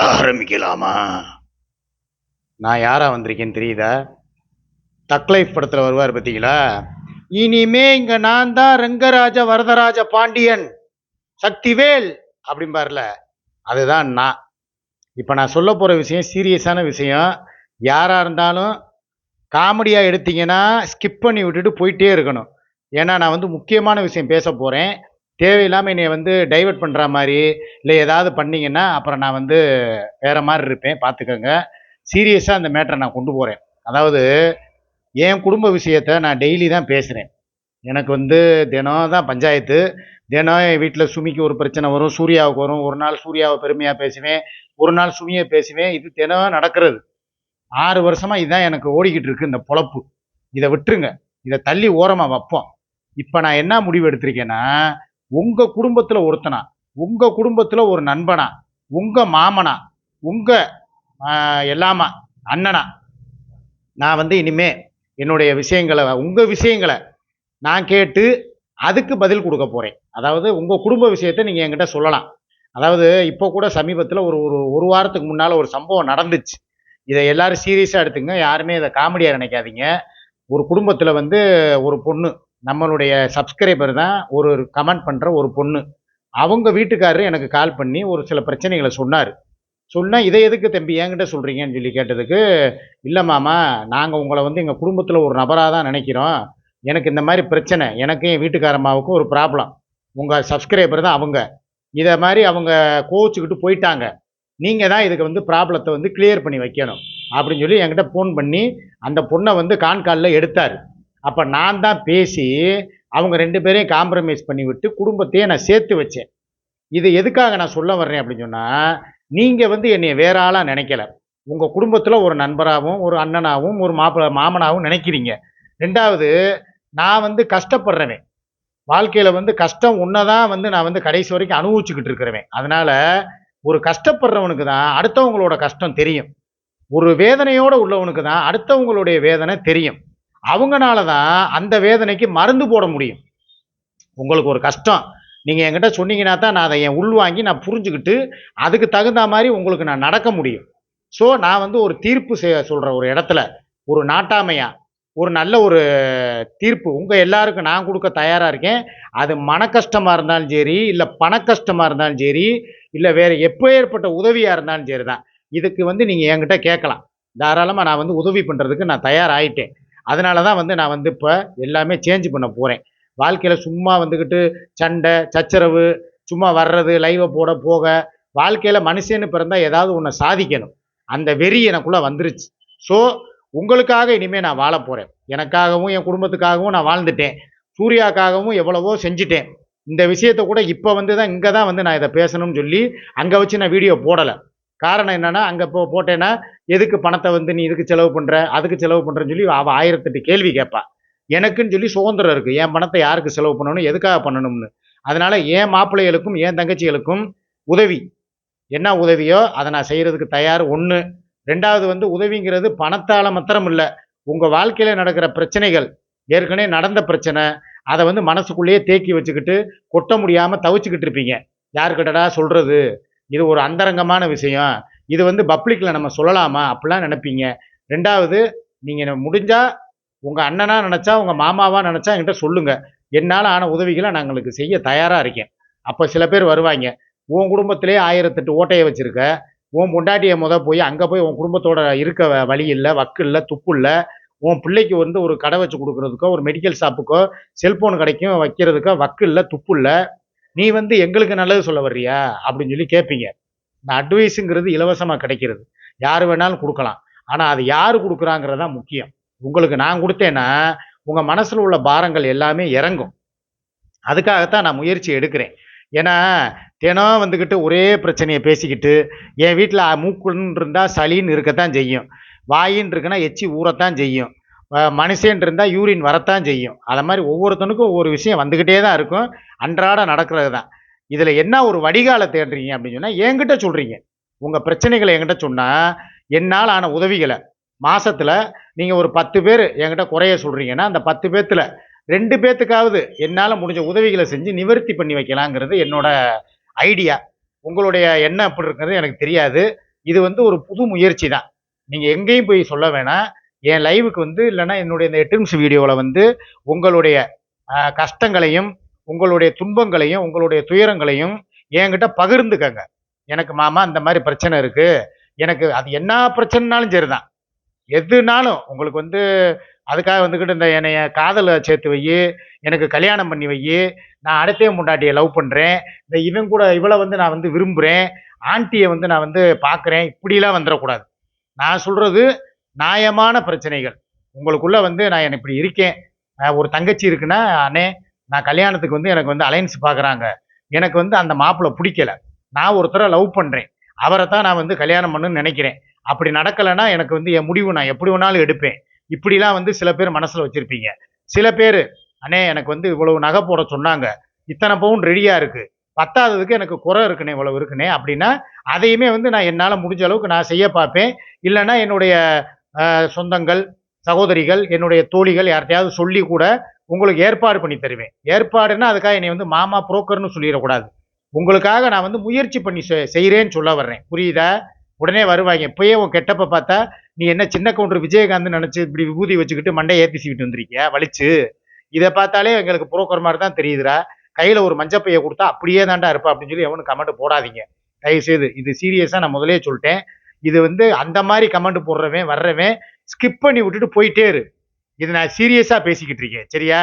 ஆரம்பிக்கலாமா? நான் யாரா வந்திருக்கேன்னு தெரியுதா? தக் லைஃப் படத்தில் வருவார் பார்த்தீங்களா? இனிமே இங்க நான் தான் ரங்கராஜ வரதராஜ பாண்டியன். சக்திவேல் அப்படிம்பார்ல. அதுதான் நான். இப்போ நான் சொல்ல போகிற விஷயம் சீரியஸான விஷயம். யாராக இருந்தாலும் காமெடியாக எடுத்தீங்கன்னா ஸ்கிப் பண்ணி விட்டுட்டு போயிட்டே இருக்கணும். ஏன்னா நான் வந்து முக்கியமான விஷயம் பேச போகிறேன் தேவையில்லாமல் என்னை வந்து டைவர்ட் பண்ணுற மாதிரி இல்லை ஏதாவது பண்ணிங்கன்னா அப்புறம் நான் வந்து வேறு மாதிரி இருப்பேன். பார்த்துக்கோங்க சீரியஸாக அந்த மேட்டரை நான் கொண்டு போகிறேன் அதாவது என் குடும்ப விஷயத்த நான் டெய்லி தான் பேசுகிறேன் எனக்கு வந்து தினம் தான் பஞ்சாயத்து. தினம் என் வீட்டில் சுமிக்கு ஒரு பிரச்சனை வரும் சூர்யாவுக்கு வரும். ஒரு நாள் சூர்யாவை பெருமையாக பேசுவேன். ஒரு நாள் சுமியை பேசுவேன். இது தினம் நடக்கிறது. ஆறு வருஷமாக இதுதான் எனக்கு ஓடிக்கிட்டு இருக்கு இந்த பொழப்பு. இதை விட்டுருங்க. இதை தள்ளி ஓரமாக வைப்போம். இப்போ நான் என்ன முடிவு எடுத்திருக்கேன்னா உங்கள் குடும்பத்தில் ஒருத்தனா உங்கள் குடும்பத்தில் ஒரு நண்பனா உங்கள் மாமனா உங்கள் எல்லாமா அண்ணனா. நான் வந்து இனிமே என்னுடைய விஷயங்களை உங்கள் விஷயங்களை நான் கேட்டு அதுக்கு பதில் கொடுக்க போகிறேன் அதாவது உங்கள் குடும்ப விஷயத்தை நீங்கள் என்கிட்ட சொல்லலாம். அதாவது இப்போ கூட சமீபத்தில் ஒரு ஒரு ஒரு வாரத்துக்கு முன்னால் ஒரு சம்பவம் நடந்துச்சு. இதை எல்லாரும் சீரியஸாக எடுத்துங்க யாருமே இதை காமெடியாக நினைக்காதீங்க. ஒரு குடும்பத்தில் வந்து ஒரு பொண்ணு நம்மளுடைய சப்ஸ்கிரைபர் தான் ஒரு கமெண்ட் பண்ணுற ஒரு பொண்ணு. அவங்க வீட்டுக்காரரு எனக்கு கால் பண்ணி ஒரு சில பிரச்சனைகளை சொன்னார். சொன்னால் இதை எதுக்கு தம்பி என்கிட்ட சொல்கிறீங்கன்னு சொல்லி கேட்டதுக்கு இல்லை மாமா நாங்கள் உங்களை வந்து எங்கள் குடும்பத்தில் ஒரு நபராக தான் நினைக்கிறோம். எனக்கு இந்த மாதிரி பிரச்சனை எனக்கு என் வீட்டுக்காரம்மாவுக்கும் ஒரு ப்ராப்ளம் உங்கள் சப்ஸ்கிரைபர் தான் அவங்க. இதை மாதிரி அவங்க கோவிச்சுக்கிட்டு போயிட்டாங்க. நீங்கள் தான் இதுக்கு வந்து ப்ராப்ளத்தை வந்து கிளியர் பண்ணி வைக்கணும். அப்படின்னு சொல்லி என்கிட்ட ஃபோன் பண்ணி அந்த பொண்ணை வந்து கான்காலில் எடுத்தார். அப்போ நான் தான் பேசி அவங்க ரெண்டு பேரையும் காம்ப்ரமைஸ் பண்ணி விட்டு குடும்பத்தையே நான் சேர்த்து வச்சேன். இது எதுக்காக நான் சொல்ல வர்றேன் அப்படின்னு சொன்னால் நீங்கள் வந்து என்னை வேற ஆளாக நினைக்கல. உங்கள் குடும்பத்தில் ஒரு நண்பராகவும் ஒரு அண்ணனாகவும் ஒரு மாப்பிள மாமனாகவும் நினைக்கிறீங்க. ரெண்டாவது நான் வந்து கஷ்டப்படுறவன். வாழ்க்கையில் வந்து கஷ்டம் தான் வந்து நான் வந்து கடைசி வரைக்கும் அனுபவிச்சுக்கிட்டு இருக்கிறவன். அதனால் ஒரு கஷ்டப்படுறவனுக்கு தான் அடுத்தவங்களோட கஷ்டம் தெரியும். ஒரு வேதனையோடு உள்ளவனுக்கு தான் அடுத்தவங்களுடைய வேதனை தெரியும். அவங்கனால தான் அந்த வேதனைக்கு மருந்து போட முடியும். உங்களுக்கு ஒரு கஷ்டம். நீங்கள் என்கிட்ட சொன்னீங்கன்னா தான் நான் அதை என் உள்வாங்கி நான் புரிஞ்சுக்கிட்டு அதுக்கு தகுந்த மாதிரி உங்களுக்கு நான் நடக்க முடியும். ஸோ நான் வந்து ஒரு தீர்ப்பு சொல்கிற ஒரு இடத்துல ஒரு நாட்டாமையாக ஒரு நல்ல ஒரு தீர்ப்பு. உங்கள் எல்லாருக்கும் நான் கொடுக்க தயாராக இருக்கேன். அது மன கஷ்டமாக இருந்தாலும் சரி இல்லை பண கஷ்டமாக இருந்தாலும் சரி இல்லை வேறு எப்போ ஏற்பட்ட உதவியாக இருந்தாலும் சரி தான். இதுக்கு வந்து நீங்கள் என்கிட்ட கேட்கலாம். தாராளமாக நான் வந்து உதவி பண்ணுறதுக்கு நான் தயாராகிட்டேன் அதனால தான் வந்து நான் வந்து இப்போ எல்லாமே சேஞ்ச் பண்ண போகிறேன் வாழ்க்கையில் சும்மா வந்துக்கிட்டு சண்டை சச்சரவு சும்மா வர்றது லைவை போட போக வாழ்க்கையில் மனுஷன்னு பிறந்தால் ஏதாவது ஒன்று சாதிக்கணும். அந்த வெறி எனக்குள்ளே வந்துருச்சு. ஸோ உங்களுக்காக இனிமேல் நான் வாழ போகிறேன் எனக்காகவும் என் குடும்பத்துக்காகவும் நான் வாழ்ந்துட்டேன். சூர்யாக்காகவும் எவ்வளவோ செஞ்சுட்டேன். இந்த விஷயத்தை கூட இப்போ வந்து தான் இங்கே தான் வந்து நான் இதை பேசணும்னு சொல்லி அங்கே வச்சு நான் வீடியோ போடலை. காரணம் என்னென்னா அங்கே போ போட்டேன்னா எதுக்கு பணத்தை வந்து நீ இதுக்கு செலவு பண்ணுற அதுக்கு செலவு பண்ணுறேன்னு சொல்லி அவள் ஆயிரத்தெட்டு கேள்வி கேட்பா எனக்குன்னு சொல்லி சுதந்திரம் இருக்குது என் பணத்தை யாருக்கு செலவு பண்ணணும்? எதுக்காக பண்ணணும்னு. அதனால் என் மாப்பிள்ளைகளுக்கும் என் தங்கச்சிகளுக்கும் உதவி. என்ன உதவியோ அதை நான் செய்கிறதுக்கு தயார். ஒன்று ரெண்டாவது வந்து உதவிங்கிறது பணத்தால் மாத்திரம் இல்லை உங்கள் வாழ்க்கையில் நடக்கிற பிரச்சனைகள் ஏற்கனவே நடந்த பிரச்சனை அதை வந்து மனசுக்குள்ளேயே தேக்கி வச்சுக்கிட்டு கொட்ட முடியாமல் தவிச்சுக்கிட்டு இருப்பீங்க. யாருக்கிட்டடா சொல்கிறது இது ஒரு அந்தரங்கமான விஷயம். இது வந்து பப்ளிக்கில் நம்ம சொல்லலாமா? அப்படிலாம் நினைப்பீங்க. ரெண்டாவது நீங்கள் முடிஞ்சால் உங்கள் அண்ணனாக நினச்சா உங்கள் மாமாவாக நினச்சா என்கிட்ட சொல்லுங்கள் என்னால் ஆன உதவிகளை நான் செய்ய தயாராக இருக்கேன். அப்போ சில பேர் வருவாங்க. உன் குடும்பத்திலே ஆயிரத்தெட்டு ஓட்டையை வச்சுருக்க. உன் பொண்டாட்டியை முத போய் அங்கே போய் உன் குடும்பத்தோட இருக்க வழி இல்லை வக்கு இல்லை துப்பு இல்லை. உன் பிள்ளைக்கு வந்து ஒரு கடை வச்சு கொடுக்குறதுக்கோ ஒரு மெடிக்கல் ஷாப்புக்கோ செல்ஃபோன் கடைக்கும் வைக்கிறதுக்கோ வக்கு இல்லை துப்பு இல்லை. நீ வந்து எங்களுக்கு நல்லது சொல்ல வர்றியா? அப்படின்னு சொல்லி கேட்பீங்க இந்த அட்வைஸுங்கிறது இலவசமாக கிடைக்கிறது. யார் வேணாலும் கொடுக்கலாம். ஆனால் அது யார் கொடுக்குறாங்கிறது தான் முக்கியம். உங்களுக்கு நான் கொடுத்தேன்னா உங்கள் மனசில் உள்ள பாரங்கள் எல்லாமே இறங்கும். அதுக்காகத்தான் நான் முயற்சி எடுக்கிறேன். ஏன்னா தினம் வந்துக்கிட்டு ஒரே பிரச்சனையை பேசிக்கிட்டு என் வீட்டில் மூக்குன்னு இருந்தால் சளின்னு இருக்கத்தான் செய்யும். வாயின்னு இருக்குன்னா எச்சி ஊறத்தான் செய்யும். மனுஷன் இருந்தால் யூரின் வரத்தான் செய்யும். அதை மாதிரி ஒவ்வொருத்தனுக்கும் ஒவ்வொரு விஷயம் வந்துக்கிட்டே தான் இருக்கும். அன்றாட நடக்கிறது தான். இதில் என்ன ஒரு வடிகாலை தேடுறீங்க அப்படின்னு சொன்னால் என்கிட்ட சொல்கிறீங்க உங்கள் பிரச்சனைகளை என்கிட்ட சொன்னால் என்னால் ஆன உதவிகளை மாதத்தில் நீங்கள் ஒரு பத்து பேர் என்கிட்ட குறைய சொல்கிறீங்கன்னா அந்த பத்து பேர்த்தில் ரெண்டு பேர்த்துக்காவது என்னால் முடிஞ்ச உதவிகளை செஞ்சு நிவர்த்தி பண்ணி வைக்கலாங்கிறது என்னோட ஐடியா. உங்களுடைய எண்ணம் அப்படி இருக்கிறது எனக்கு தெரியாது. இது வந்து ஒரு புது முயற்சி தான். நீங்கள் எங்கேயும் போய் சொல்ல வேணாம். என் லைவுக்கு வந்து இல்லைன்னா என்னுடைய இந்த எட்டு நிமிஷம் வீடியோவில் வந்து உங்களுடைய கஷ்டங்களையும் உங்களுடைய துன்பங்களையும் உங்களுடைய துயரங்களையும் என்கிட்ட பகிர்ந்துக்கங்க. எனக்கு மாமா இந்த மாதிரி பிரச்சனை இருக்குது எனக்கு அது என்ன பிரச்சனைனாலும் சரிதான். எதுனாலும் உங்களுக்கு வந்து அதுக்காக வந்துக்கிட்டு இந்த என்னைய காதலை சேர்த்து வை எனக்கு கல்யாணம் பண்ணி வை நான் அடுத்தே முண்டாட்டியை லவ் பண்ணுறேன் இந்த இவன் கூட இவளை வந்து நான் வந்து விரும்புகிறேன் ஆண்டியை வந்து நான் வந்து பார்க்குறேன் இப்படிலாம் வந்துடக்கூடாது. நான் சொல்கிறது நியாயமான பிரச்சனைகள். உங்களுக்குள்ள வந்து நான் இப்படி இருக்கேன். ஒரு தங்கச்சி இருக்குன்னா அண்ணே நான் கல்யாணத்துக்கு வந்து எனக்கு வந்து அலைன்ஸ் பார்க்குறாங்க எனக்கு வந்து அந்த மாப்பிள்ளை பிடிக்கல. நான் ஒருத்தரை லவ் பண்ணுறேன் அவரை தான் நான் வந்து கல்யாணம் பண்ணுன்னு நினைக்கிறேன். அப்படி நடக்கலைன்னா எனக்கு வந்து என் முடிவு நான் எப்படி வேணாலும் எடுப்பேன். இப்படிலாம் வந்து சில பேர் மனசில் வச்சுருப்பீங்க. சில பேர் அண்ணே எனக்கு வந்து இவ்வளவு நகை போட சொன்னாங்க. இத்தனை பவுன் ரெடியாக இருக்குது பத்தாததுக்கு எனக்கு குறை இருக்குண்ணே இவ்வளவு இருக்குண்ணே. அப்படின்னா அதையுமே வந்து நான் என்னால் முடிஞ்ச அளவுக்கு நான் செய்ய பார்ப்பேன். இல்லைன்னா என்னுடைய சொந்தங்கள் சகோதரிகள் என்னுடைய தோழிகள் யார்கிட்டயாவது சொல்லி கூட உங்களுக்கு ஏற்பாடு பண்ணி தருவேன். ஏற்பாடுன்னா அதுக்காக என்னை வந்து மாமா புரோக்கர்னு சொல்லிடக்கூடாது. உங்களுக்காக நான் வந்து முயற்சி பண்ணி செ- செய்கிறேன்னு சொல்ல வர்றேன். புரியுதா? உடனே வருவாங்க. இப்பயே உன் கெட்டப்ப பார்த்தா நீ என்ன சின்ன கவுண்டர் விஜயகாந்த் நினச்சி இப்படி விபூதி வச்சுக்கிட்டு மண்டையை ஏற்றி சீட்டு வந்திருக்கியா? வலிச்சு. இதை பார்த்தாலே எங்களுக்கு புரோக்கர் மாதிரி தான் தெரியுதுடா. கையில் ஒரு மஞ்சப்பையை கொடுத்தா அப்படியே தாண்டா இருப்பா அப்படின்னு சொல்லி எவனும் கமெண்ட் போடாதீங்க. தயவு செய்து இது சீரியஸாக நான் முதலே சொல்லிட்டேன். இது வந்து அந்த மாதிரி கமெண்ட் போடுறவன் வர்றவன் ஸ்கிப் பண்ணி விட்டுட்டு போயிட்டே இரு. இது நான் சீரியஸாக பேசிக்கிட்டு இருக்கேன் சரியா?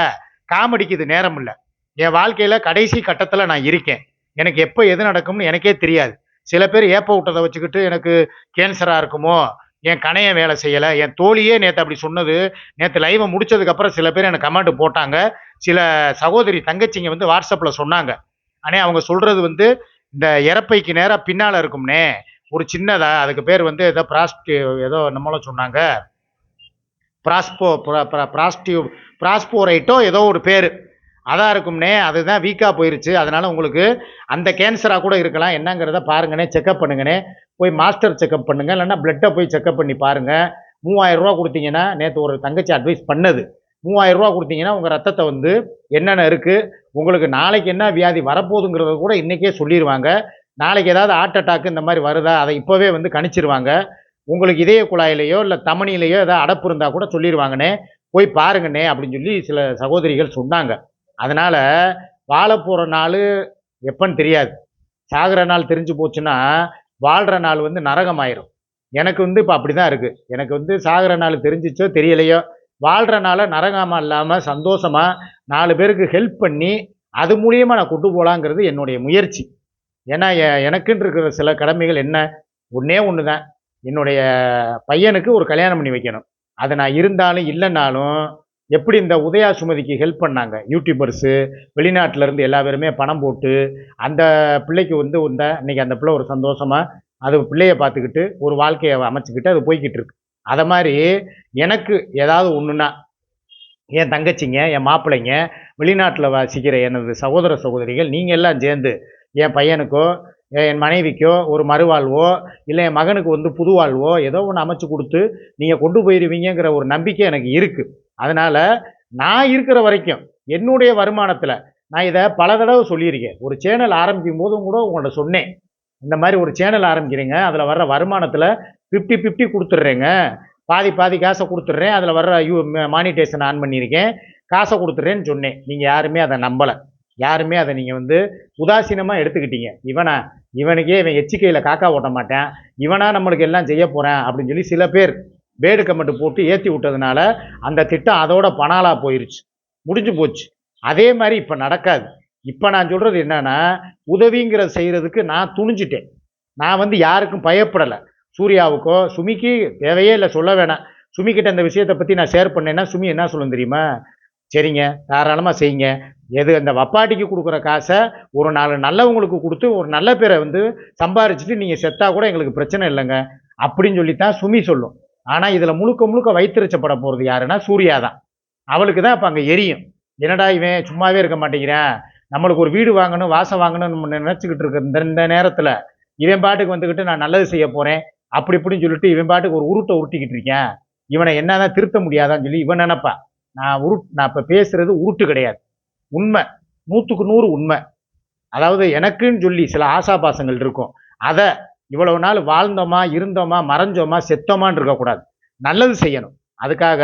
காமெடிக்கு இது நேரம் இல்லை என் வாழ்க்கையில் கடைசி கட்டத்தில் நான் இருக்கேன். எனக்கு எப்போ எது நடக்கும்னு எனக்கே தெரியாது. சில பேர் ஏப்ப விட்டதை வச்சுக்கிட்டு எனக்கு கேன்சராக இருக்குமோ? என் கணையை வேலை செய்யலை. என் தோழியே நேற்று அப்படி சொன்னது. நேற்று லைவை முடிச்சதுக்கப்புறம் சில பேர் எனக்கு கமெண்ட் போட்டாங்க. சில சகோதரி தங்கச்சிங்க வந்து வாட்ஸ்அப்பில் சொன்னாங்க. ஆனால் அவங்க சொல்கிறது வந்து இந்த இறப்பைக்கு நேராக பின்னால் இருக்கும்னே. ஒரு சின்னதா அதுக்கு பேர் வந்து ஏதோ பிராஸ்டி ஏதோ நம்மளும் சொன்னாங்க. பிராஸ்போ பிராஸ்டிவ் பிராஸ்போரைட்டோ ஏதோ ஒரு பேர். அதாக இருக்கும்னே அதுதான் வீக்காக போயிருச்சு. அதனால் உங்களுக்கு அந்த கேன்சராக கூட இருக்கலாம். என்னங்கிறத பாருங்கண்ணே செக்கப் பண்ணுங்கண்ணே. போய் மாஸ்டர் செக்கப் பண்ணுங்க. இல்லைன்னா பிளட்டை போய் செக்கப் பண்ணி பாருங்கள் மூவாயிரம் ரூபா கொடுத்தீங்கன்னா நேற்று ஒரு தங்கச்சி அட்வைஸ் பண்ணது. மூவாயிரம் ரூபா கொடுத்தீங்கன்னா உங்கள் ரத்தத்தை வந்து என்னென்ன இருக்குது உங்களுக்கு நாளைக்கு என்ன வியாதி வரப்போகுதுங்கிறத கூட இன்றைக்கே சொல்லிடுவாங்க நாளைக்கு ஏதாவது ஹார்ட் அட்டாக் இந்த மாதிரி வருதா அதை இப்போவே வந்து கணிச்சிருவாங்க. உங்களுக்கு இதய குழாயிலையோ இல்லை தமனிலையோ ஏதாவது அடப்பு இருந்தால் கூட சொல்லிடுவாங்கண்ணே போய் பாருங்கண்ணே அப்படின்னு சொல்லி சில சகோதரிகள் சொன்னாங்க. அதனால் வாழ போகிற நாள் எப்பன்னு தெரியாது. சாகிற நாள் தெரிஞ்சு போச்சுன்னா வாழ்கிற நாள் வந்து நரகம் ஆயிரும் எனக்கு வந்து இப்போ அப்படி தான் இருக்குது எனக்கு வந்து சாகிற நாள் தெரிஞ்சிச்சோ தெரியலையோ வாழ்கிற நாள் நரகமாக இல்லாமல் சந்தோஷமாக நாலு பேருக்கு ஹெல்ப் பண்ணி அது மூலியமாக நான் கொண்டு போகலாங்கிறது என்னுடைய முயற்சி. ஏன்னா எ- எனக்குன்னு இருக்கிற சில கடமைகள் என்ன? ஒன்றே ஒன்று தான் என்னுடைய பையனுக்கு ஒரு கல்யாணம் பண்ணி வைக்கணும். அதை நான் இருந்தாலும் இல்லைன்னாலும் எப்படி இந்த உதயா சுமதிக்கு ஹெல்ப் பண்ணாங்க? யூடியூபர்ஸு வெளிநாட்டிலேருந்து எல்லா பேருமே பணம் போட்டு அந்த பிள்ளைக்கு வந்து இந்த அன்றைக்கி அந்த பிள்ளை ஒரு சந்தோஷமாக அது பிள்ளைய பார்த்துக்கிட்டு ஒரு வாழ்க்கையை அமைச்சிக்கிட்டு அது போய்கிட்டு இருக்கு. அதை மாதிரி எனக்கு ஏதாவது ஒன்றுன்னா என் தங்கச்சிங்க என் மாப்பிள்ளைங்க வெளிநாட்டில் வசிக்கிற எனது சகோதர சகோதரிகள் நீங்கள் எல்லாம் சேர்ந்து என் பையனுக்கோ என் மனைவிக்கோ ஒரு மறுவாழ்வோ இல்லை என் மகனுக்கு வந்து புது வாழ்வோ ஏதோ ஒன்று அமைச்சு கொடுத்து நீங்கள் கொண்டு போயிடுவீங்கிற ஒரு நம்பிக்கை எனக்கு இருக்குது அதனால் நான் இருக்கிற வரைக்கும் என்னுடைய வருமானத்தில் நான் இதை பல தடவை சொல்லியிருக்கேன். ஒரு சேனல் ஆரம்பிக்கும் போதும் கூட உங்கள்ட்ட சொன்னேன். இந்த மாதிரி ஒரு சேனல் ஆரம்பிக்கிறீங்க அதில் வர்ற வருமானத்தில் ஃபிஃப்டி ஃபிஃப்டி கொடுத்துட்றேங்க. பாதி பாதி காசை கொடுத்துட்றேன் அதில் வர்ற யூ மானிட்டேஷன் ஆன் பண்ணியிருக்கேன் காசை கொடுத்துட்றேன்னு சொன்னேன். நீங்கள் யாருமே அதை நம்பலை. யாருமே அதை நீங்கள் வந்து உதாசீனமாக எடுத்துக்கிட்டீங்க. இவனா இவனுக்கே இவன் எச்சிக்கையில் காக்கா ஓட்ட மாட்டேன். இவனா நம்மளுக்கு எல்லாம் செய்ய போகிறேன் அப்படின்னு சொல்லி சில பேர் வேடு கமெண்ட் போட்டு ஏற்றி விட்டதுனால அந்த திட்டம் அதோட பணாலாக போயிருச்சு. முடிஞ்சு போச்சு. அதே மாதிரி இப்போ நடக்காது. இப்போ நான் சொல்கிறது என்னென்னா உதவிங்கிறத செய்கிறதுக்கு நான் துணிஞ்சிட்டேன். நான் வந்து யாருக்கும் பயப்படலை. சூர்யாவுக்கோ சுமிக்கு தேவையே இல்லை சொல்ல வேணாம். சுமிக்கிட்ட அந்த விஷயத்தை பற்றி நான் ஷேர் பண்ணேன்னா சுமி என்ன சொல்லும் தெரியுமா? சரிங்க தாராளமாக செய்யுங்க. எது அந்த வப்பாட்டிக்கு கொடுக்குற காசை ஒரு நாலு நல்லவங்களுக்கு கொடுத்து ஒரு நல்ல பேரை வந்து சம்பாரிச்சிட்டு நீங்கள் செத்தா கூட எங்களுக்கு பிரச்சனை இல்லைங்க. அப்படின்னு சொல்லித்தான் சுமி சொல்லும். ஆனால் இதில் முழுக்க முழுக்க வைத்திருச்சப்பட போகிறது யாருன்னா சூர்யா தான். அவளுக்கு தான் இப்போ அங்கே எரியும். என்னடா இவன் சும்மாவே இருக்க மாட்டேங்கிறான்? நம்மளுக்கு ஒரு வீடு வாங்கணும் வாசம் வாங்கணும்னு நம்ம நினச்சிக்கிட்டு இருக்க இந்த இந்த நேரத்தில் இவன் பாட்டுக்கு வந்துக்கிட்டு நான் நல்லது செய்ய போகிறேன் அப்படி இப்படின்னு சொல்லிட்டு இவன் பாட்டுக்கு ஒரு உருட்டை உருட்டிக்கிட்டு இருக்கேன் இவனை என்னதான் திருத்த முடியாதான்னு சொல்லி இவன் நினைப்பா. நான் உருட் நான் இப்போ பேசுறது உருட்டு கிடையாது. உண்மை. நூற்றுக்கு நூறு உண்மை. அதாவது எனக்குன்னு சொல்லி சில ஆசாபாசங்கள் இருக்கும். அதை இவ்வளவு நாள் வாழ்ந்தோமா இருந்தோமா மறைஞ்சோமா செத்தோமான்னு இருக்கக்கூடாது. நல்லது செய்யணும். அதுக்காக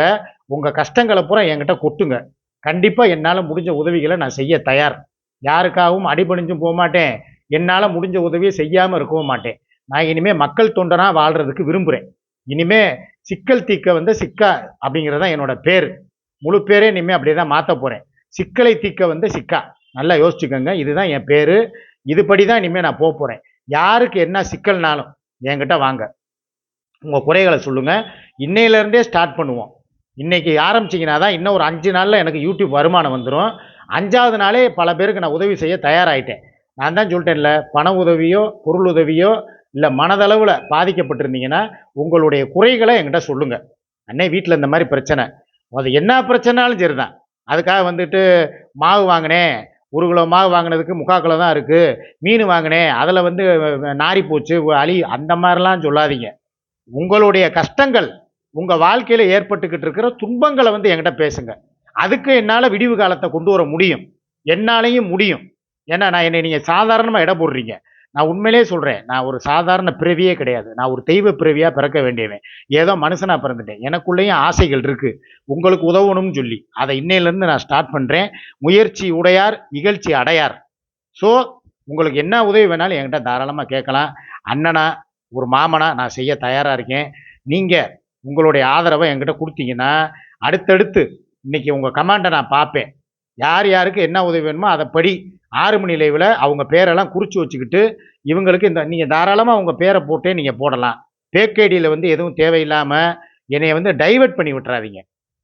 உங்கள் கஷ்டங்களை பூரா என்கிட்ட கொட்டுங்க. கண்டிப்பாக என்னால் முடிஞ்ச உதவிகளை நான் செய்ய தயார். யாருக்காகவும் அடிபணிஞ்சும் போக மாட்டேன். என்னால் முடிஞ்ச உதவியை செய்யாமல் இருக்கவும் மாட்டேன். நான் இனிமேல் மக்கள் தொண்டனாக வாழ்கிறதுக்கு விரும்புகிறேன் இனிமே சிக்கல் தீக்க வந்து சிக்கா அப்படிங்கிறது தான் என்னோட பேர். முழு பேரே இனிமேல் அப்படியே தான் மாற்ற போகிறேன் சிக்கலை தீக்க வந்து சிக்கா. நல்லா யோசிச்சுக்கோங்க. இதுதான் என் பேர். இதுபடி தான் இனிமேல் நான் போக போகிறேன் யாருக்கு என்ன சிக்கல்னாலும் என்கிட்ட வாங்க. உங்கள் குறைகளை சொல்லுங்கள் இன்னையிலேருந்தே ஸ்டார்ட் பண்ணுவோம். இன்றைக்கி ஆரம்பிச்சிங்கன்னா தான் இன்னும் ஒரு அஞ்சு நாளில் எனக்கு யூடியூப் வருமானம் வந்துடும் அஞ்சாவது நாளே பல பேருக்கு நான் உதவி செய்ய தயாராகிட்டேன் நான் தான் சொல்லிட்டேன்ல பண உதவியோ பொருள் உதவியோ இல்லை மனதளவில் பாதிக்கப்பட்டிருந்தீங்கன்னா உங்களுடைய குறைகளை என்கிட்ட சொல்லுங்கள் அன்னை வீட்டில் இந்த மாதிரி பிரச்சனை. அது என்ன பிரச்சனாலும் சரி தான் அதுக்காக வந்துட்டு மாவு வாங்கினேன் ஒரு கிலோ மாவு வாங்கினதுக்கு முக்கால் கிலோ தான் இருக்குது மீன் வாங்கினேன் அதில் வந்து நாரி போச்சு அழி அந்த மாதிரிலாம் சொல்லாதீங்க. உங்களுடைய கஷ்டங்கள் உங்கள் வாழ்க்கையில் ஏற்பட்டுக்கிட்டு இருக்கிற துன்பங்களை வந்து என்கிட்ட பேசுங்க. அதுக்கு என்னால் விடிவு காலத்தை கொண்டு வர முடியும். என்னாலையும் முடியும். ஏன்னா நான் என்னை நீங்கள் சாதாரணமாக இட போடுறீங்க. நான் உண்மையிலே சொல்கிறேன் நான் ஒரு சாதாரண பிறவியே கிடையாது. நான் ஒரு தெய்வ பிறவியாக பிறக்க வேண்டியவன். ஏதோ மனுஷனாக பிறந்துட்டேன். எனக்குள்ளேயும் ஆசைகள் இருக்குது உங்களுக்கு உதவணும்னு சொல்லி. அதை இன்னையிலேருந்து நான் ஸ்டார்ட் பண்ணுறேன் முயற்சி உடையார் இகழ்ச்சி அடையார். ஸோ உங்களுக்கு என்ன உதவி வேணாலும் என்கிட்ட தாராளமாக கேட்கலாம். அண்ணனா ஒரு மாமனா நான் செய்ய தயாராக இருக்கேன். நீங்கள் உங்களுடைய ஆதரவை என்கிட்ட கொடுத்தீங்கன்னா அடுத்தடுத்து இன்றைக்கி உங்கள் கமாண்டை நான் பார்ப்பேன். யார் யாருக்கு என்ன உதவி வேணுமோ அதை படி ஆறு மணி லைவில் அவங்க பேரெல்லாம் குறித்து வச்சுக்கிட்டு இவங்களுக்கு இந்த நீங்கள் தாராளமாக அவங்க பேரை போட்டே நீங்கள் போடலாம். பேக்கேடியில் வந்து எதுவும் தேவையில்லாமல் என்னைய வந்து டைவர்ட் பண்ணி விட்டுறாதீங்க.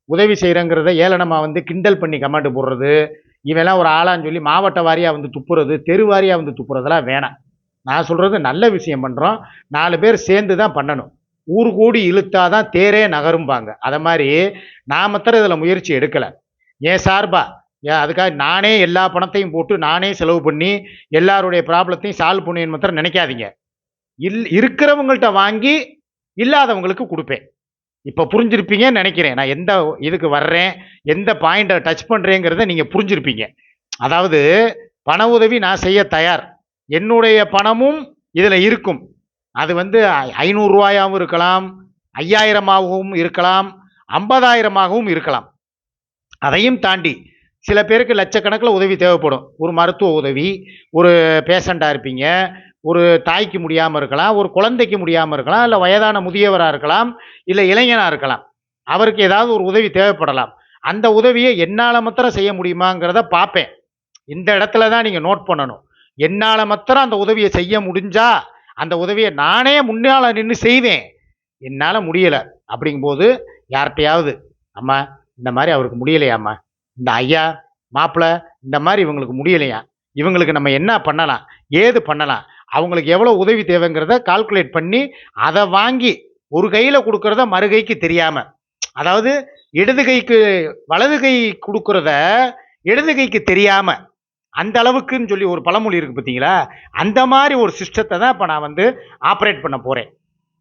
உதவி செய்கிறங்கிறத ஏளனமாக வந்து கிண்டல் பண்ணி கமாண்டு போடுறது. இவெல்லாம் ஒரு ஆளான்னு சொல்லி மாவட்ட வாரியாக வந்து துப்புறது தெரு வாரியாக வந்து துப்புறதெல்லாம் வேணாம். நான் சொல்கிறது நல்ல விஷயம் பண்ணுறோம் நாலு பேர் சேர்ந்து தான் பண்ணணும். ஊர் கூடி இழுத்தாதான் தேரே நகரும்பாங்க. அதை மாதிரி நான் மாத்திரம் இதில் முயற்சி எடுக்கலை. ஏன் சார்பா அதுக்காக நானே எல்லா பணத்தையும் போட்டு நானே செலவு பண்ணி எல்லாருடைய ப்ராப்ளத்தையும் சால்வ் பண்ணுவேன் மாத்திரம் நினைக்காதீங்க. இல் இருக்கிறவங்கள்ட்ட வாங்கி இல்லாதவங்களுக்கு கொடுப்பேன். இப்போ புரிஞ்சிருப்பீங்கன்னு நினைக்கிறேன். நான் எந்த இதுக்கு வர்றேன் எந்த பாயிண்ட்டை டச் பண்ணுறேங்கிறத நீங்கள் புரிஞ்சிருப்பீங்க. அதாவது பண உதவி நான் செய்ய தயார். என்னுடைய பணமும் இதில் இருக்கும். அது வந்து ஐநூறுரூவாயாகவும் இருக்கலாம் ஐயாயிரமாகவும் இருக்கலாம் ஐம்பதாயிரமாகவும் இருக்கலாம். அதையும் தாண்டி சில பேருக்கு லட்சக்கணக்கில் உதவி தேவைப்படும். ஒரு மருத்துவ உதவி ஒரு பேஷண்ட்டாக இருப்பீங்க ஒரு தாய்க்கு முடியாமல் இருக்கலாம் ஒரு குழந்தைக்கு முடியாமல் இருக்கலாம் இல்லை வயதான முதியவராக இருக்கலாம் இல்லை இளைஞனாக இருக்கலாம். அவருக்கு ஏதாவது ஒரு உதவி தேவைப்படலாம். அந்த உதவியை என்னால் மாத்திரம் செய்ய முடியுமாங்கிறத பார்ப்பேன். இந்த இடத்துல தான் நீங்கள் நோட் பண்ணணும். என்னால் மாத்திரம் அந்த உதவியை செய்ய முடிஞ்சா அந்த உதவியை நானே முன்னால் நின்று செய்வேன். என்னால் முடியலை. அப்படிங்கும்போது யார்கிட்டையாவது அம்மா இந்த மாதிரி அவருக்கு முடியலையாம்மா? இந்த ஐயா மாப்பிள்ளை இந்த மாதிரி இவங்களுக்கு முடியலையா? இவங்களுக்கு நம்ம என்ன பண்ணலாம்? ஏது பண்ணலாம்? அவங்களுக்கு எவ்வளோ உதவி தேவைங்கிறத கால்குலேட் பண்ணி அதை வாங்கி ஒரு கையில் கொடுக்குறத மறுகைக்கு தெரியாமல் அதாவது இடது கைக்கு வலது கை கொடுக்குறத இடது கைக்கு தெரியாமல் அந்த அளவுக்குன்னு சொல்லி ஒரு பழமொழி இருக்குது பார்த்தீங்களா? அந்த மாதிரி ஒரு சிஸ்டத்தை தான் இப்போ நான் வந்து ஆப்ரேட் பண்ண போகிறேன்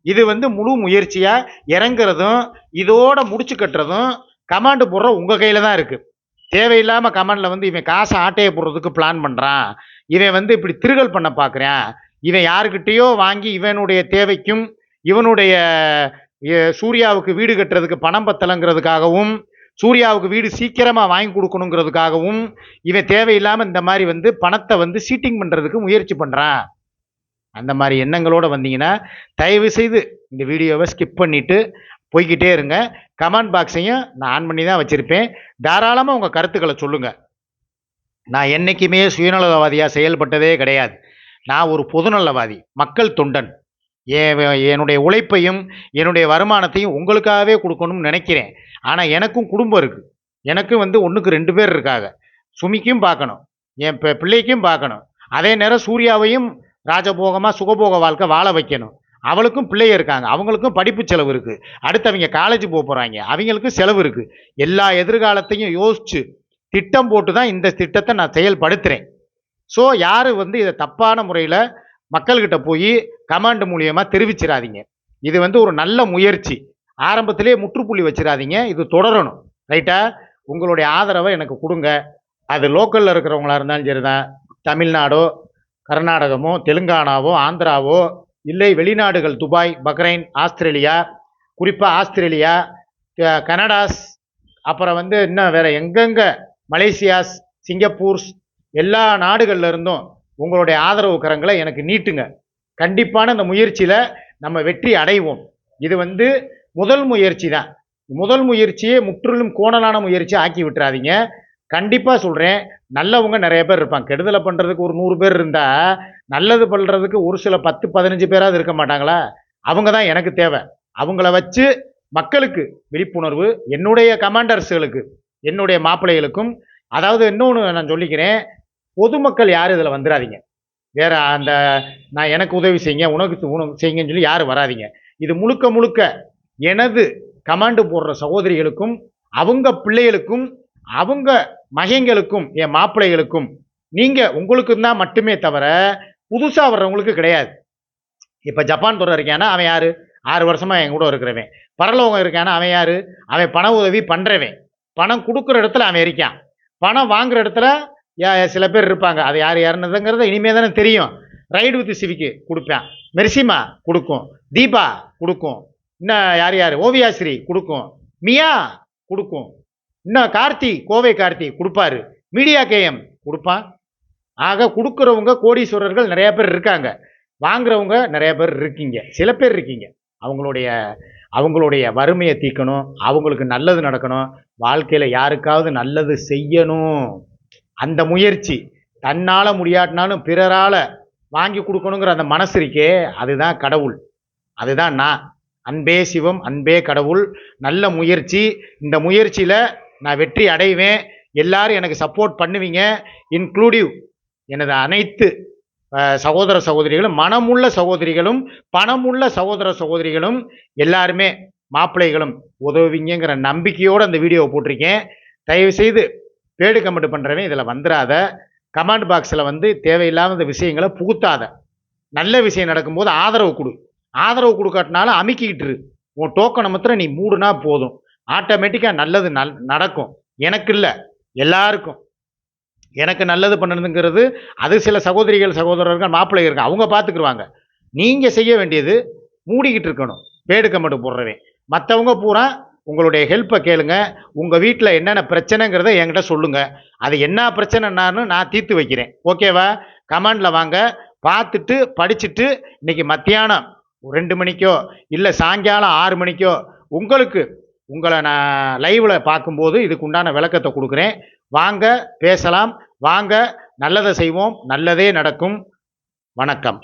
இது வந்து முழு முயற்சியாக இறங்குறதும் இதோட முடிச்சு கட்டுறதும் கமாண்டு போடுற உங்கள் கையில் தான் இருக்குது தேவையில்லாமல் கமாண்டில் வந்து இவன் காசை ஆட்டையை போடுறதுக்கு பிளான் பண்ணுறான் இவன் வந்து இப்படி திருகல் பண்ண பார்க்குறான் இவன் யாருக்கிட்டேயோ வாங்கி இவனுடைய தேவைக்கும் இவனுடைய சூர்யாவுக்கு வீடு கட்டுறதுக்கு பணம் பத்தலைங்கிறதுக்காகவும் சூர்யாவுக்கு வீடு சீக்கிரமாக வாங்கி கொடுக்கணுங்கிறதுக்காகவும் இவன் தேவையில்லாமல் இந்த மாதிரி வந்து பணத்தை வந்து சீட்டிங் பண்ணுறதுக்கு முயற்சி பண்ணுறான் அந்த மாதிரி எண்ணங்களோடு வந்தீங்கன்னா தயவு செய்து இந்த வீடியோவை ஸ்கிப் பண்ணிவிட்டு போய்கிட்டே இருங்க. கமெண்ட் பாக்ஸையும் நான் ஆன் பண்ணி தான் வச்சுருப்பேன். தாராளமாக உங்கள் கருத்துக்களை சொல்லுங்கள் நான் என்றைக்குமே சுயநலவாதியாக செயல்பட்டதே கிடையாது. நான் ஒரு பொதுநலவாதி மக்கள் தொண்டன். என் என்னுடைய உழைப்பையும் என்னுடைய வருமானத்தையும் உங்களுக்காகவே கொடுக்கணும்னு நினைக்கிறேன். ஆனால் எனக்கும் குடும்பம் இருக்குது எனக்கும் வந்து ஒன்றுக்கு ரெண்டு பேர் இருக்காங்க. சுமிக்கும் பார்க்கணும். என் பிள்ளைக்கும் பார்க்கணும். அதே நேரம் சூர்யாவையும் ராஜபோகமாக சுகபோக வாழ்க்கை வாழ வைக்கணும். அவளுக்கும் பிள்ளைங்க இருக்காங்க. அவங்களுக்கும் படிப்பு செலவு இருக்குது அடுத்து அவங்க காலேஜ் போக போகிறாங்க அவங்களுக்கும் செலவு இருக்குது எல்லா எதிர்காலத்தையும் யோசித்து திட்டம் போட்டு தான் இந்த திட்டத்தை நான் செயல்படுத்துகிறேன் ஸோ யார் வந்து இதை தப்பான முறையில் மக்கள்கிட்ட போய் கமாண்ட் மூலியமாக தெரிவிச்சிடாதீங்க இது வந்து ஒரு நல்ல முயற்சி. ஆரம்பத்திலே முற்றுப்புள்ளி வச்சிடாதீங்க இது தொடரணும். ரைட்டா உங்களுடைய ஆதரவை எனக்கு கொடுங்க. அது லோக்கலில் இருக்கிறவங்களா இருந்தாலும் சரி தான் தமிழ்நாடோ கர்நாடகமோ தெலுங்கானாவோ ஆந்திராவோ இல்லை வெளிநாடுகள் துபாய் பக்ரைன் ஆஸ்திரேலியா குறிப்பாக ஆஸ்திரேலியா க- கனடாஸ் அப்புறம் வந்து இன்னும் வேறு எங்கெங்கே மலேசியாஸ் சிங்கப்பூர்ஸ் எல்லா நாடுகள்ல இருந்தும் உங்களுடைய ஆதரவு கரங்களை எனக்கு நீட்டுங்க. கண்டிப்பான இந்த முயற்சியில் நம்ம வெற்றி அடைவோம். இது வந்து முதல் முயற்சி தான். முதல் முயற்சியே முற்றிலும் கோணலான முயற்சி ஆக்கி விட்டுறாதீங்க. கண்டிப்பாக சொல்கிறேன் நல்லவங்க நிறைய பேர் இருப்பாங்க. கெடுதலை பண்ணுறதுக்கு ஒரு நூறு பேர் இருந்தால் நல்லது பண்ணுறதுக்கு ஒரு சில பத்து பதினஞ்சு பேராவது இருக்க மாட்டாங்களா? அவங்க தான் எனக்கு தேவை. அவங்கள வச்சு மக்களுக்கு விழிப்புணர்வு என்னுடைய கமாண்டர்ஸுகளுக்கு என்னுடைய மாப்பிள்ளைகளுக்கும் அதாவது இன்னொன்று நான் சொல்லிக்கிறேன் பொதுமக்கள் யாரும் இதில் வந்துடாதீங்க வேற அந்த நான் எனக்கு உதவி செய்யுங்க உனக்கு உனக்கு செய்யுங்கன்னு சொல்லி யாரும் வராதீங்க. இது முழுக்க முழுக்க எனது கமாண்டு போடுற சகோதரிகளுக்கும் அவங்க பிள்ளைகளுக்கும் அவங்க மகன்களுக்கும் என் மாப்பிள்ளைகளுக்கும் நீங்கள் உங்களுக்கு தான் மட்டுமே தவிர புதுசாக வர்றவங்களுக்கு கிடையாது. இப்போ ஜப்பான் துறை இருக்கானா அவன் யார்? ஆறு வருஷமாக என் கூட இருக்கிறவன். பரலோகம் இருக்கானா அவன் யார்? அவன் பண உதவி பண்ணுறவன் பணம் கொடுக்குற இடத்துல அவன் இருக்கான். பணம் வாங்குற இடத்துல சில பேர் இருப்பாங்க. அது யார் யாருன்னதுங்கிறத இனிமே தானே தெரியும். ரைடு வித் சிவிக்கு கொடுப்பேன். மெர்சிமா கொடுக்கும். தீபா கொடுக்கும். இன்னும் யார் யார்? ஓவியாஸ்ரீ கொடுக்கும். மியா கொடுக்கும். இன்னும் கார்த்தி கோவை கார்த்தி கொடுப்பாரு. மீடியா கேஎம் கொடுப்பான். ஆக கொடுக்குறவங்க கோடீஸ்வரர்கள் நிறைய பேர் இருக்காங்க. வாங்குறவங்க நிறைய பேர் இருக்கீங்க. சில பேர் இருக்கீங்க. அவங்களுடைய அவங்களுடைய வறுமையை தீர்க்கணும். அவங்களுக்கு நல்லது நடக்கணும். வாழ்க்கையில் யாருக்காவது நல்லது செய்யணும். அந்த முயற்சி தன்னால் முடியாட்டினாலும் பிறரால் வாங்கி கொடுக்கணுங்கிற அந்த மனசு இருக்கே அதுதான் கடவுள். அதுதான் நான். அன்பே சிவம் அன்பே கடவுள். நல்ல முயற்சி. இந்த முயற்சியில் நான் வெற்றி அடைவேன். எல்லாரும் எனக்கு சப்போர்ட் பண்ணுவீங்க. இன்க்ளூடிவ் எனது அனைத்து சகோதர சகோதரிகளும் மனமுள்ள சகோதரிகளும் பணமுள்ள சகோதர சகோதரிகளும் எல்லாருமே மாப்பிள்ளைகளும் உதவுவீங்கிற நம்பிக்கையோடு அந்த வீடியோவை போட்டிருக்கேன். தயவுசெய்து பேடு கமெண்ட் பண்ணுறவன் இதில் வந்துடாத கமெண்ட் பாக்ஸில் வந்து தேவையில்லாத விஷயங்களை புகுத்தாத. நல்ல விஷயம் நடக்கும்போது ஆதரவு கொடு. ஆதரவு கொடுக்காட்டினாலும் அமுக்கிக்கிட்டு உன் டோக்கனை மாத்திரம் நீ மூடுனா போதும். ஆட்டோமேட்டிக்காக நல்லது நல் நடக்கும். எனக்கு இல்லை. எல்லாருக்கும். எனக்கு நல்லது பண்ணணுங்கிறது அது சில சகோதரிகள் சகோதரர்கள் மாப்பிள்ளை இருக்கு அவங்க பார்த்துக்குருவாங்க நீங்கள் செய்ய வேண்டியது மூடிக்கிட்டு இருக்கணும். பேடு கமெண்ட் போடுறவன் மற்றவங்க பூரா உங்களுடைய ஹெல்ப்பை கேளுங்க. உங்கள் வீட்டில் என்னென்ன பிரச்சனைங்கிறத என்கிட்ட சொல்லுங்கள் அது என்ன பிரச்சனைனான்னு நான் தீர்த்து வைக்கிறேன். ஓகேவா கமெண்டில் வாங்க. பார்த்துட்டு படிச்சுட்டு இன்றைக்கி மத்தியானம் ரெண்டு மணிக்கோ இல்லை சாயங்காலம் ஆறு மணிக்கோ உங்களுக்கு உங்களை நான் லைவில் பார்க்கும்போது இதுக்கு உண்டான விளக்கத்தை கொடுக்குறேன். வாங்க பேசலாம். வாங்க நல்லதை செய்வோம் நல்லதே நடக்கும். வணக்கம்.